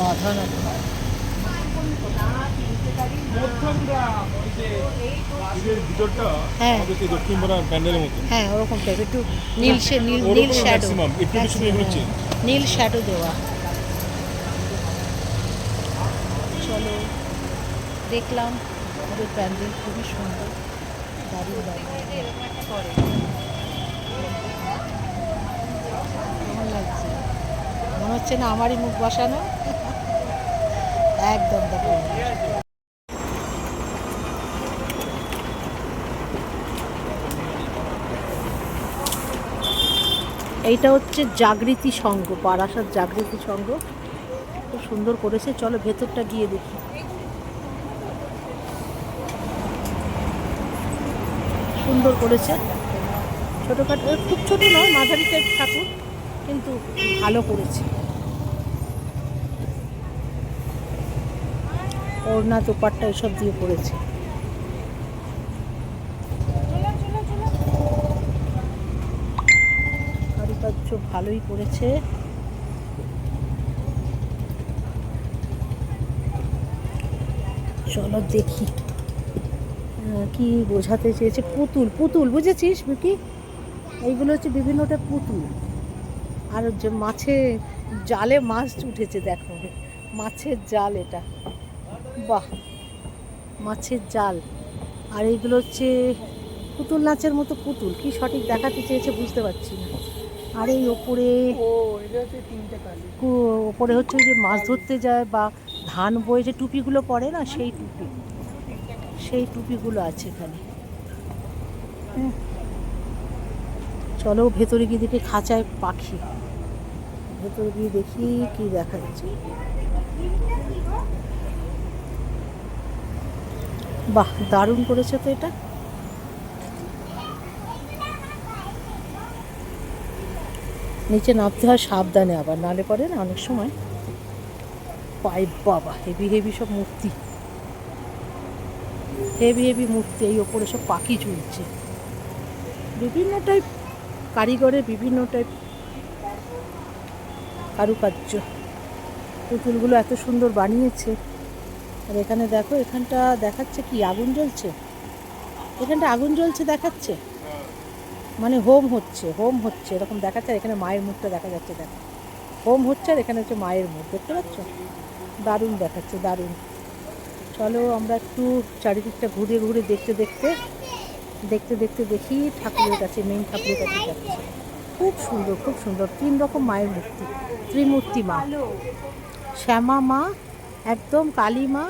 বাঁধা হ্যাঁ। আমাদের হ্যাঁ। ওরকম টাইপ একটু নীল নীল নীল শ্যাডো change। নীল শ্যাডো দেওয়া। চলো দেখলাম ওদের প্যান্ডেল খুবই সুন্দর দারুণ কেমন লাগছে। মনে হচ্ছে না আমারই মুখ বসানো। একদম এইটা হচ্ছে জাগৃতি সংঘ বারাসাত জাগৃতি সংঘ খুব সুন্দর করেছে। চলো ভেতরটা গিয়ে দেখি। সুন্দর করেছে। ছোটোখাটো, খুব ছোটো নয় মাঝারি টাইপ ঠাকুর, কিন্তু ভালো করেছে। ওড়না তোপারটা এসব দিয়ে করেছে কারুকার্য ভালোই করেছে। চলো দেখি। কি বোঝাতে চেয়েছে? পুতুল পুতুল, বুঝেছিস কি এইগুলো হচ্ছে বিভিন্নটা পুতুল। আর যে মাছে জালে মাছ উঠেছে, দেখো। মাছের জাল এটা। বাহ মাছের জাল। আর এইগুলো হচ্ছে পুতুল নাচের মতো পুতুল। কি সঠিক দেখাতে চেয়েছে বুঝতে পারছি না। আর এই ওপরে ওপরে হচ্ছে যে মাছ ধরতে যায় বা ধান বয়ে যে টুপিগুলো পরে না সেই টুপি। সেই টুপিগুলো আছে এখানে। চলো ভেতরে গিয়ে দেখি খাঁচায় পাখি। ভেতরে গিয়ে দেখি কি দেখা যাচ্ছে। বাহ, দারুণ করেছে তো এটা। নিচে নামতে হয় সাবধানে আবার, নালে পরে না অনেক সময় পাইপ বাবা হেভি হেভি সব মূর্তি হেভি হেভি মূর্তি এই ওপরে সব পাখি ঝুলছে বিভিন্ন টাইপ কারিগরের বিভিন্ন টাইপ কারুকার্য। পুতুলগুলো এত সুন্দর বানিয়েছে। আর এখানে দেখো, এখানটা দেখাচ্ছে কি, আগুন জ্বলছে? এখানটা আগুন জ্বলছে, দেখাচ্ছে? মানে হোম হচ্ছে হোম হচ্ছে, এরকম দেখাচ্ছে। আর এখানে মায়ের মুখটা দেখা যাচ্ছে, দেখো। হোম হচ্ছে আর এখানে হচ্ছে মায়ের মুখ, দেখতে পাচ্ছ? দারুণ দেখাচ্ছে, দারুণ। চলো আমরা একটু চারিদিকটা ঘুরে ঘুরে দেখতে দেখতে দেখতে দেখতে দেখি ঠাকুরের কাছে মেন ঠাকুরের কাছে যাচ্ছে। খুব সুন্দর খুব সুন্দর, তিন রকম মায়ের মূর্তি, ত্রিমূর্তি মা। শ্যামা মা একদম কালী মা,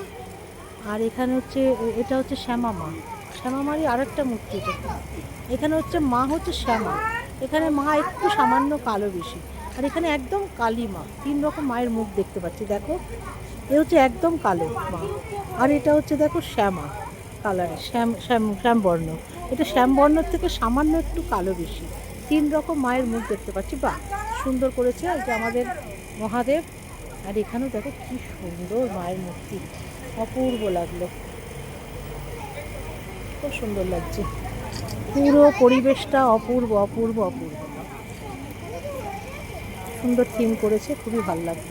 আর এখানে হচ্ছে, এটা হচ্ছে শ্যামা মা। শ্যামা মারই আরেকটা মূর্তি এখানে হচ্ছে মা হচ্ছে শ্যামা। এখানে মা একটু সামান্য কালো বেশি। আর এখানে একদম কালী মা। তিন রকম মায়ের মুখ দেখতে পাচ্ছি, দেখো। এ হচ্ছে একদম কালো মা। আর এটা হচ্ছে, দেখো, শ্যামা কালার শ্যাম শ্যাম, শ্যামবর্ণ। এটা শ্যামবর্ণের থেকে সামান্য একটু কালো বেশি। তিন রকম মায়ের মুখ দেখতে পাচ্ছি, বাহ! সুন্দর করেছে আর যে আমাদের মহাদেব। আর এখানেও দেখো কি সুন্দর মায়ের মূর্তি। অপূর্ব লাগল। খুব সুন্দর লাগছে। পুরো পরিবেশটা অপূর্ব অপূর্ব অপূর্ব। সুন্দর থিম করেছে, খুবই ভালো লাগল।